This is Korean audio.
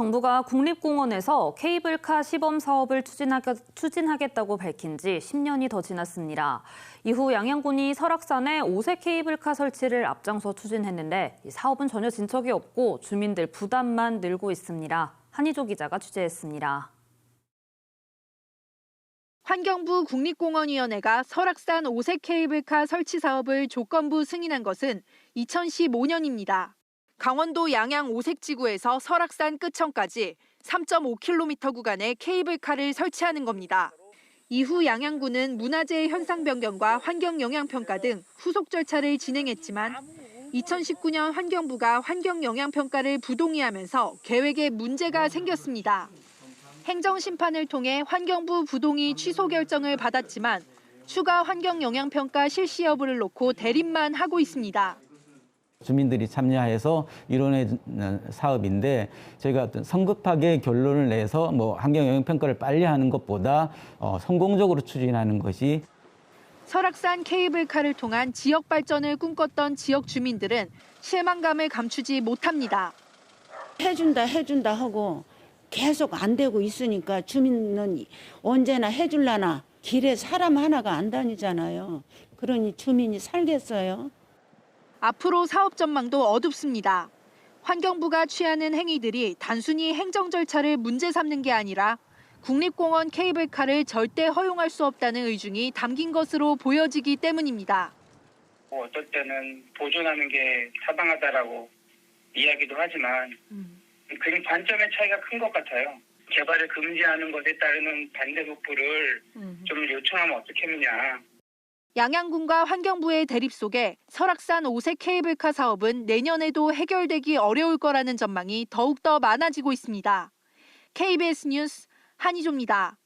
정부가 국립공원에서 케이블카 시범 사업을 추진하겠, 추진하겠다고 밝힌 지 10년이 더 지났습니다. 이후 양양군이 설악산에 5세 케이블카 설치를 앞장서 추진했는데 이 사업은 전혀 진척이 없고 주민들 부담만 늘고 있습니다. 한희조 기자가 취재했습니다. 환경부 국립공원위원회가 설악산 5색 케이블카 설치 사업을 조건부 승인한 것은 2015년입니다. 강원도 양양 5색 지구에서 설악산 끝천까지 3.5km 구간에 케이블카를 설치하는 겁니다. 이후 양양군은 문화재 현상 변경과 환경 영향 평가 등 후속 절차를 진행했지만 2019년 환경부가 환경 영향 평가를 부동의하면서 계획에 문제가 생겼습니다. 행정 심판을 통해 환경부 부동의 취소 결정을 받았지만 추가 환경 영향 평가 실시 여부를 놓고 대립만 하고 있습니다. 주민들이 참여해서 이뤄낸 사업인데 저희가 어떤 성급하게 결론을 내서 뭐 환경 영향 평가를 빨리 하는 것보다 어, 성공적으로 추진하는 것이 설악산 케이블카를 통한 지역 발전을 꿈꿨던 지역 주민들은 실망감을 감추지 못합니다. 해준다 해준다 하고 계속 안 되고 있으니까 주민은 언제나 해줄라나 길에 사람 하나가 안 다니잖아요. 그러니 주민이 살겠어요. 앞으로 사업 전망도 어둡습니다. 환경부가 취하는 행위들이 단순히 행정 절차를 문제 삼는 게 아니라 국립공원 케이블카를 절대 허용할 수 없다는 의중이 담긴 것으로 보여지기 때문입니다. 뭐 어떨 때는 보존하는 게 타당하다라고 이야기도 하지만 그 관점의 차이가 큰 것 같아요. 개발을 금지하는 것에 따르는 반대 속보를 좀 요청하면 어떻겠느냐. 양양군과 환경부의 대립 속에 설악산 5색 케이블카 사업은 내년에도 해결되기 어려울 거라는 전망이 더욱더 많아지고 있습니다. KBS 뉴스 한희조입니다.